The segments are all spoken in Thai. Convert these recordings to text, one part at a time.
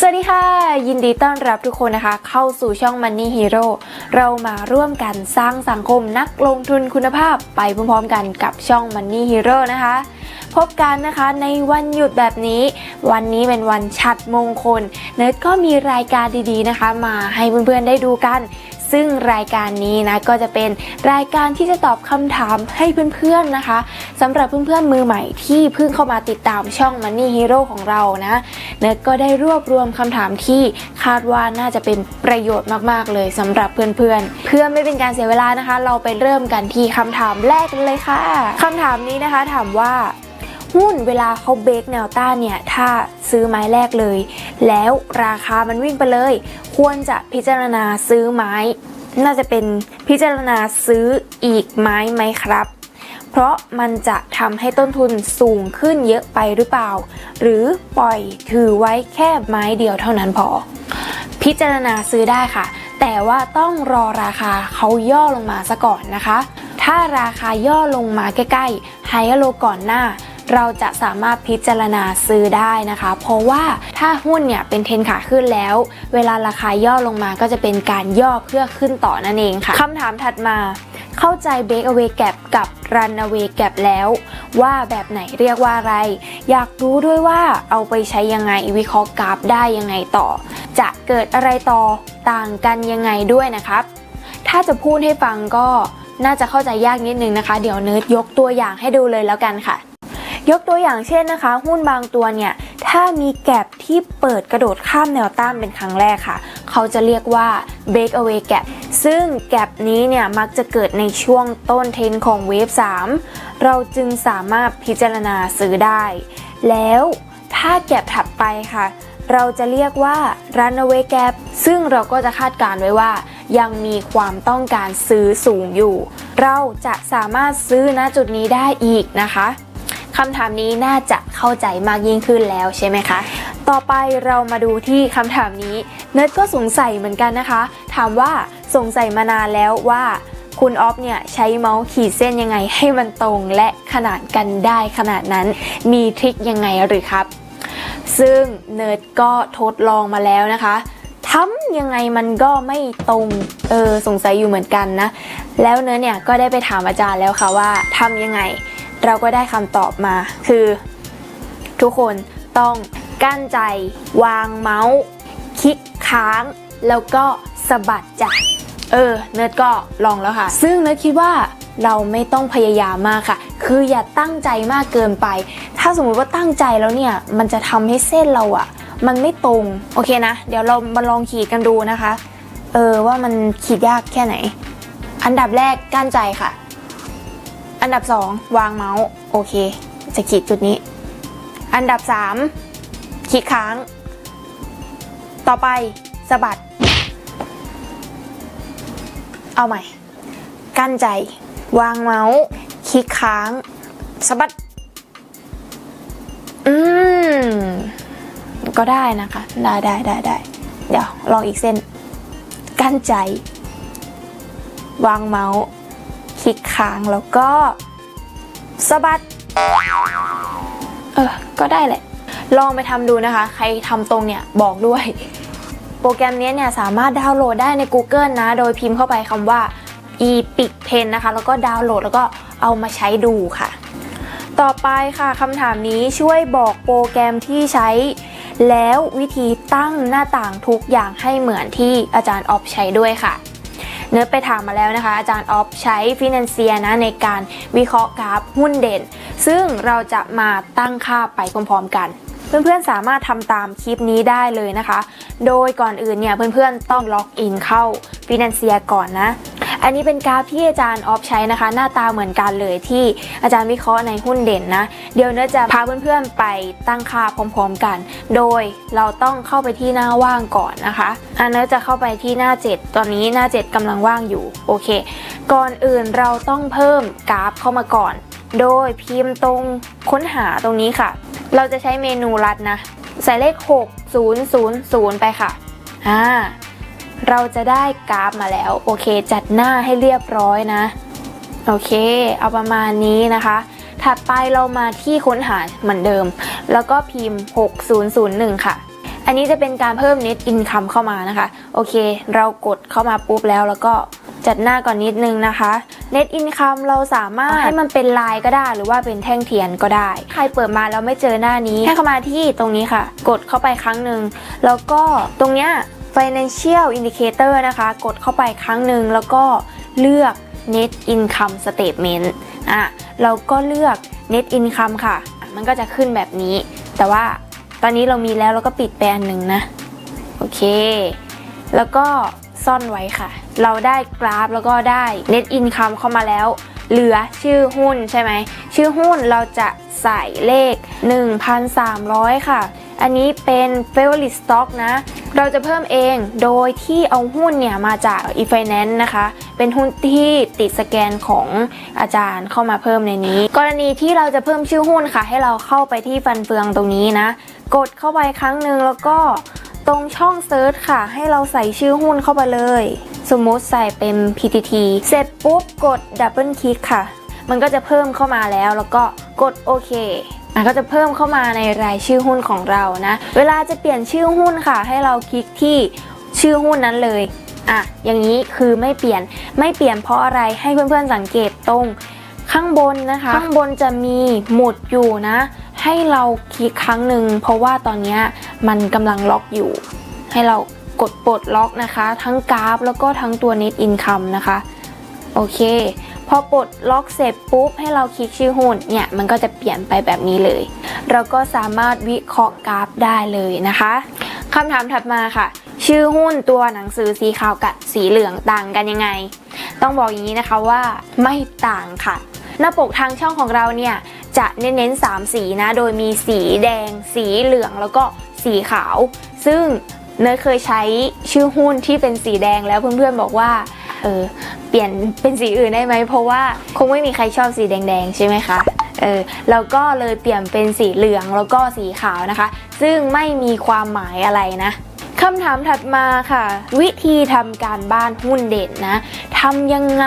สวัสดีค่ะ ยินดีต้อนรับทุกคนนะคะ เข้าสู่ช่อง Money Hero เรามาร่วมกันสร้างสังคมนักลงทุนคุณภาพไปพร้อมๆกันกับช่อง Money Hero นะคะ พบกันนะคะในวันหยุดแบบนี้ วันนี้เป็นวันชัดมงคล เนิร์ดก็มีรายการดีๆนะคะ มาให้เพื่อนๆได้ดูกัน ซึ่งรายการนี้นะก็จะเป็นรายการที่จะตอบคำถามให้เพื่อนๆนะคะสำหรับเพื่อนๆมือใหม่ที่เพิ่งเข้ามาติดตามช่อง Money Hero ของเรานะเนิร์ดก็ได้รวบรวมคำถามที่คาดว่าน่าจะเป็นประโยชน์มากๆเลยสำหรับเพื่อนๆ เพื่อไม่เป็นการเสียเวลานะคะ เราไปเริ่มกันที่คำถามแรกกันเลยค่ะคำถามนี้นะคะถามว่า หุ้นเวลาเขาเบรกแนวต้านเนี่ยถ้าซื้อไม้แรกเลย แล้วราคามันวิ่งไปเลย ควรจะพิจารณาซื้อไม้ น่าจะเป็นพิจารณาซื้ออีกไม้ไหมครับ เพราะมันจะทำให้ต้นทุนสูงขึ้นเยอะไปหรือเปล่า หรือปล่อยถือไว้แค่ไม้เดียวเท่านั้นพอ พิจารณาซื้อได้ค่ะ แต่ว่าต้องรอราคาเขาย่อลงมาซะก่อนนะคะ ถ้าราคาย่อลงมาใกล้ๆไฮโลก่อนหน้า เราจะสามารถพิจารณาซื้อได้นะคะ เพราะว่าถ้าหุ้นเนี่ยเป็นเทนขาขึ้นแล้ว เวลาราคาย่อลงมาก็จะเป็นการย่อเพื่อขึ้นต่อนั่นเองค่ะคำถามถัดมาเข้าใจ break away gap กับ run away gap แล้ว ว่าแบบไหนเรียกว่าอะไร อยากรู้ด้วยว่าเอาไปใช้ยังไงวิเคราะห์กราฟได้ยังไงต่อ จะเกิดอะไรต่อต่างกันยังไงด้วยนะครับ ถ้าจะพูดให้ฟังก็น่าจะเข้าใจยากนิดนึงนะคะ เดี๋ยวเนิร์ดยกตัวอย่างให้ดูเลยแล้วกันค่ะ ยกตัวอย่างเช่นนะคะ หุ้นบางตัวเนี่ย ถ้ามีแกลบที่เปิดกระโดดข้ามแนวต้านเป็นครั้งแรกค่ะ เขาจะเรียกว่า break away gap ซึ่งแกลบนี้เนี่ย มักจะเกิดในช่วงต้นเทรนของเวฟ 3 เราจึงสามารถพิจารณาซื้อได้ แล้วถ้าแกลบถัดไปค่ะ เราจะเรียกว่า runaway gap ซึ่งเราก็จะคาดการณ์ไว้ว่ายังมีความต้องการซื้อสูงอยู่ เราจะสามารถซื้อณจุดนี้ได้อีกนะคะ คำถามนี้น่าจะเข้าใจมากยิ่งขึ้นแล้วใช่ไหมคะ ต่อไปเรามาดูที่คำถามนี้ เนิร์ดก็สงสัยเหมือนกันนะคะ ถามว่าสงสัยมานานแล้วว่าคุณออฟเนี่ยใช้เมาส์ขีดเส้นยังไงให้มันตรงและขนาดกันได้ขนาดนั้น มีทริคยังไงหรือครับ ซึ่งเนิร์ดก็ทดลองมาแล้วนะคะทำยังไงมันก็ไม่ตรงเออสงสัยอยู่เหมือนกันนะ แล้วเนิร์ดเนี่ยก็ได้ไปถามอาจารย์แล้วค่ะว่าทำยังไง เราก็ได้คำตอบมา คือ ทุกคนต้องกั้นใจ วางเมาส์คลิกค้าง แล้วก็สะบัดจ้ะเออ เนิร์ดก็ลองแล้วค่ะ ซึ่งเนิร์ดคิดว่าเราไม่ต้องพยายามมากค่ะ คืออย่าตั้งใจมากเกินไป ถ้าสมมุติว่าตั้งใจแล้วเนี่ย มันจะทำให้เส้นเราอะมันไม่ตรง โอเคนะ เดี๋ยวเรามาลองขีดกันดูนะคะ เออว่ามันขีดยากแค่ไหน อันดับแรกกั้นใจค่ะ อันดับ 2 วางเมาส์โอเค จะขีดจุดนี้ อันดับ3คลิกค้าง ต่อไปสะบัด เอาใหม่ กั้นใจ วางเมาส์คลิกค้างสะบัด อืม ก็ได้นะคะ ได้ได้ได้ได้ เดี๋ยวลองอีกเส้น กั้นใจ วางเมาส์ คลิกค้างแล้วก็สะบัด เออ ก็ได้แหละ ลองไปทำดูนะคะ ใครทำตรงเนี่ยบอกด้วย โปรแกรมนี้เนี่ยสามารถดาวน์โหลดได้ใน Google นะ โดยพิมพ์เข้าไปคำว่า epic pen นะคะ แล้วก็ดาวน์โหลดแล้วก็เอามาใช้ดูค่ะ ต่อไปค่ะคำถามนี้ช่วยบอกโปรแกรมที่ใช้ แล้ววิธีตั้งหน้าต่างทุกอย่างให้เหมือนที่อาจารย์ออฟใช้ด้วยค่ะ เนื้อไปถามมาแล้วนะคะ อาจารย์ออฟใช้ฟินแลนเซียนะในการวิเคราะห์กราฟหุ้นเด่น ซึ่งเราจะมาตั้งค่าไปพร้อมๆกันเพื่อนๆ สามารถทำตามคลิปนี้ได้เลยนะคะ โดยก่อนอื่นเนี่ยเพื่อนๆ ต้องล็อกอินเข้าฟินแลนเซียก่อนนะ อันนี้เป็นกราฟที่อาจารย์ออฟใช้นะคะ หน้าตาเหมือนกันเลยที่อาจารย์วิเคราะห์ในหุ้นเด่นนะ เดี๋ยวเนื้อจะพาเพื่อนๆไปตั้งค่าพร้อมๆกัน โดยเราต้องเข้าไปที่หน้าว่างก่อนนะคะอันเนื้อจะเข้าไปที่หน้า 7 ตอนนี้หน้า 7กำลังว่างอยู่โอเค ก่อนอื่นเราต้องเพิ่มกราฟเข้ามาก่อน โดยพิมพ์ตรงค้นหาตรงนี้ค่ะ เราจะใช้เมนูรัดนะใส่เลข 6000 ไปค่ะอ่า เราจะได้กราฟมาแล้ว โอเค จัดหน้าให้เรียบร้อยนะ โอเค เอาประมาณนี้นะคะ ถัดไปเรามาที่ค้นหาเหมือนเดิม แล้วก็พิมพ์ 6001 ค่ะ อันนี้จะเป็นการเพิ่ม net income เข้ามานะคะ โอเค เรากดเข้ามาปุ๊บแล้วแล้วก็จัดหน้าก่อนนิดนึงนะคะ net income เราสามารถให้มันเป็นลายก็ได้ หรือว่าเป็นแท่งเทียนก็ได้ ใครเปิดมาแล้วไม่เจอหน้านี้ ให้เข้ามาที่ตรงนี้ค่ะ กดเข้าไปครั้งหนึ่งแล้วก็ตรงเนี้ย financial indicator นะคะ กดเข้าไปครั้งหนึ่งแล้วก็เลือก net income statement อะเราก็เลือก net income ค่ะ มันก็จะขึ้นแบบนี้ แต่ว่าตอนนี้เรามีแล้วเราก็ปิดไปอันหนึ่งนะ โอเค แล้วก็ซ่อนไว้ค่ะ เราได้กราฟแล้วก็ได้ net income เข้ามาแล้ว เหลือชื่อหุ้นใช่ไหม ชื่อหุ้นเราจะใส่เลข 1,300 ค่ะ อันนี้เป็น favorite stock นะ เราจะเพิ่มเองโดยที่เอาหุ้นเนี่ยมาจาก e-finance นะคะ เป็นหุ้นที่ติดสแกนของอาจารย์เข้ามาเพิ่มในนี้ กรณีที่เราจะเพิ่มชื่อหุ้นค่ะ ให้เราเข้าไปที่ฟันเฟืองตรงนี้นะ กดเข้าไปครั้งหนึ่งแล้วก็ตรงช่องเซิร์ชค่ะ ให้เราใส่ชื่อหุ้นเข้าไปเลย สมมติใส่เป็น PTT เสร็จปุ๊บกดดับเบิลคลิกค่ะ มันก็จะเพิ่มเข้ามาแล้วแล้วก็กดโอเค ก็จะเพิ่มเข้ามาในรายชื่อหุ้นของเรานะ เวลาจะเปลี่ยนชื่อหุ้นค่ะ ให้เราคลิกที่ชื่อหุ้นนั้นเลยอะอย่างนี้คือไม่เปลี่ยนไม่เปลี่ยนเพราะอะไรให้เพื่อนๆสังเกตตรงข้างบนนะคะ ข้างบนจะมีหมุดอยู่นะ ให้เราคลิกครั้งหนึ่งเพราะว่าตอนนี้มันกำลังล็อกอยู่ ให้เรากดปลดล็อกนะคะ ทั้งกราฟแล้วก็ทั้งตัว net income นะคะ โอเค พอปลดล็อกเสร็จปุ๊บให้เราคลิกชื่อหุ้นเนี่ยมันก็จะเปลี่ยนไปแบบนี้เลย เราก็สามารถวิเคราะห์กราฟได้เลยนะคะคำถามถัดมาค่ะ ชื่อหุ้นตัวหนังสือสีขาวกับสีเหลืองต่างกันยังไง ต้องบอกอย่างนี้นะคะว่าไม่ต่างค่ะ หน้าปกทางช่องของเราเนี่ยจะเน้นๆ3สีนะ โดยมีสีแดง สีเหลืองแล้วก็สีขาว ซึ่งเนยเคยใช้ชื่อหุ้นที่เป็นสีแดงแล้วเพื่อนๆบอกว่า เออเปลี่ยนเป็นสีอื่นได้ไหมเพราะว่าคงไม่มีใครชอบสีแดงๆ ใช่ไหมคะเออแล้วก็เลยเปลี่ยนเป็นสีเหลืองแล้วก็สีขาวนะคะ ซึ่งไม่มีความหมายอะไรนะคำถามถัดมาค่ะ วิธีทำการบ้านหุ้นเด่นนะทำยังไง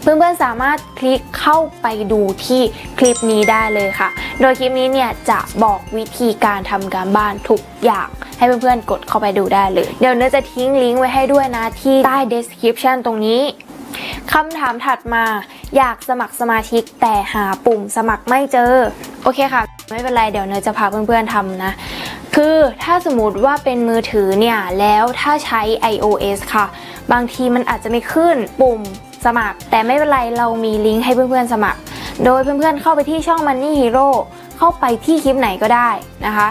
เพื่อนๆสามารถคลิกเข้าไปดูที่คลิปนี้ได้เลยค่ะ โดยคลิปนี้เนี่ยจะบอกวิธีการทำการบ้านทุกอย่างให้เพื่อนๆกดเข้าไปดูได้เลย เดี๋ยวเนยจะทิ้งลิงก์ไว้ให้ด้วยนะที่ใต้ description ตรงนี้คำถามถัดมาอยากสมัครสมาชิกแต่หาปุ่มสมัครไม่เจอ โอเคค่ะ ไม่เป็นไรเดี๋ยวเนยจะพาเพื่อนๆทำนะ คือถ้าสมมติว่าเป็นมือถือเนี่ย แล้วถ้าใช้ iOS ค่ะ บางทีมันอาจจะไม่ขึ้นปุ่ม สมัคร แต่ไม่เป็นไรเรามีลิงก์ให้เพื่อนๆสมัคร โดยเพื่อนๆเข้าไปที่ช่อง Money Hero เข้าไปที่คลิปไหนก็ได้นะคะ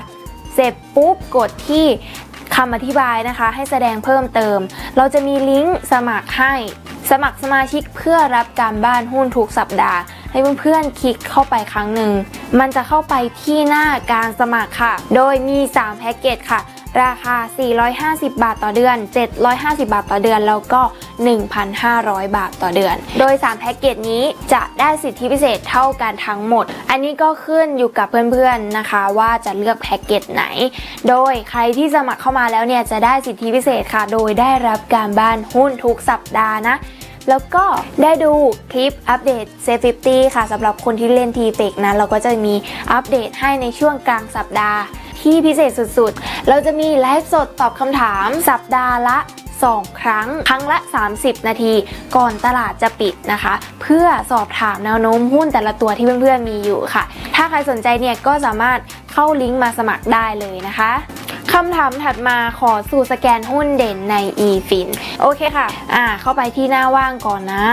เสร็จปุ๊บกดที่คำอธิบายนะคะ ให้แสดงเพิ่มเติม เราจะมีลิงก์สมัครให้ สมัครสมาชิกเพื่อรับการบ้านหุ้นทุกสัปดาห์ ให้เพื่อนๆคลิกเข้าไปครั้งหนึ่ง มันจะเข้าไปที่หน้าการสมัครค่ะ โดยมี 3 แพ็กเกจค่ะ ราคา 450 บาทต่อเดือน 750 บาทต่อเดือน แล้วก็ 1,500 บาทต่อเดือน โดย 3 แพ็กเกจนี้จะได้สิทธิพิเศษเท่ากันทั้งหมด อันนี้ก็ขึ้นอยู่กับเพื่อนๆนะคะ ว่าจะเลือกแพ็กเกจไหน โดยใครที่สมัครเข้ามาแล้วเนี่ยจะได้สิทธิพิเศษค่ะ โดยได้รับการบ้านหุ้นทุกสัปดาห์นะแล้วก็ได้ดูคลิปอัปเดต s a f e 50ค่ะสำหรับคนที่เล่นทีเฟกนะเราก็จะมีอัปเดตให้ในช่วงกลางสัปดาห์ ที่พิเศษสุดๆ เราจะมีไลฟ์สดตอบคำถามสัปดาห์ละ 2 ครั้ง ครั้งละ 30 นาที ก่อนตลาดจะปิดนะคะ เพื่อสอบถามแนวโน้มหุ้นแต่ละตัวที่เพื่อนๆมีอยู่ค่ะ ถ้าใครสนใจเนี่ยก็สามารถเข้าลิงก์มาสมัครได้เลยนะคะคำถามถัดมาขอสู่สแกนหุ้นเด่นใน eFin โอเคค่ะ อ่า เข้าไปที่หน้าว่างก่อนนะ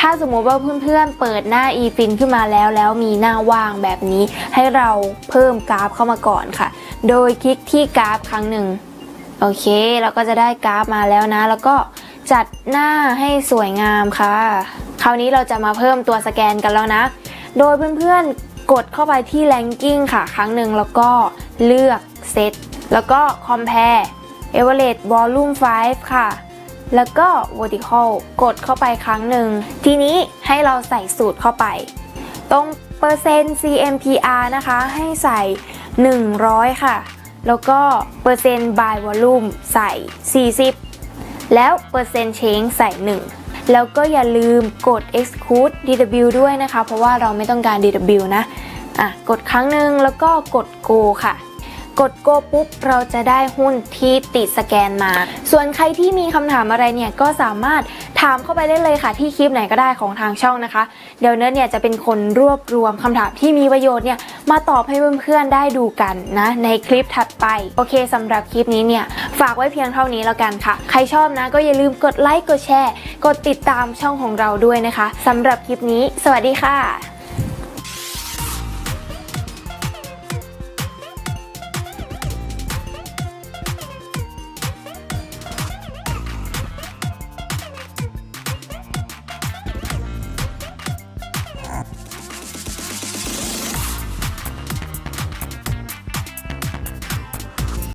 ถ้าสมมติว่าเพื่อนๆ เปิดหน้า eFin ขึ้นมาแล้วแล้วมีหน้าว่างแบบนี้ ให้เราเพิ่มกราฟเข้ามาก่อนค่ะ โดยคลิกที่กราฟครั้งหนึ่งโอเค เราก็จะได้กราฟมาแล้วนะ แล้วก็จัดหน้าให้สวยงามค่ะ คราวนี้เราจะมาเพิ่มตัวสแกนกันแล้วนะ โดยเพื่อนๆกดเข้าไปที่ ranking ค่ะ ครั้งหนึ่งแล้วก็เลือก set แล้วก็ compare average volume 5 ค่ะ แล้วก็ vertical กดเข้าไปครั้งหนึ่ง ทีนี้ให้เราใส่สูตรเข้าไป ตรงเปอร์เซ็นต์ CMPR นะคะ ให้ใส่ 100 ค่ะ แล้วก็เปอร์เซ็นต์ by volume ใส่ 40 แล้วเปอร์เซ็นต์ change ใส่ 1 แล้วก็อย่าลืมกด exclude DW ด้วยนะคะ เพราะว่าเราไม่ต้องการ DW นะ อะ กดครั้งหนึ่งแล้วก็กด go ค่ะ กดโกปุ๊บเราจะได้หุ้นที่ติดสแกนมา ส่วนใครที่มีคำถามอะไรเนี่ยก็สามารถถามเข้าไปได้เลยค่ะ ที่คลิปไหนก็ได้ของทางช่องนะคะ เดี๋ยวเนิร์ดเนี่ยจะเป็นคนรวบรวมคำถามที่มีประโยชน์เนี่ยมาตอบให้เพื่อนๆได้ดูกันนะในคลิปถัดไป โอเคสำหรับคลิปนี้เนี่ยฝากไว้เพียงเท่านี้แล้วกันค่ะ ใครชอบนะก็อย่าลืมกดไลค์กดแชร์ กดติดตามช่องของเราด้วยนะคะสำหรับคลิปนี้ สวัสดีค่ะ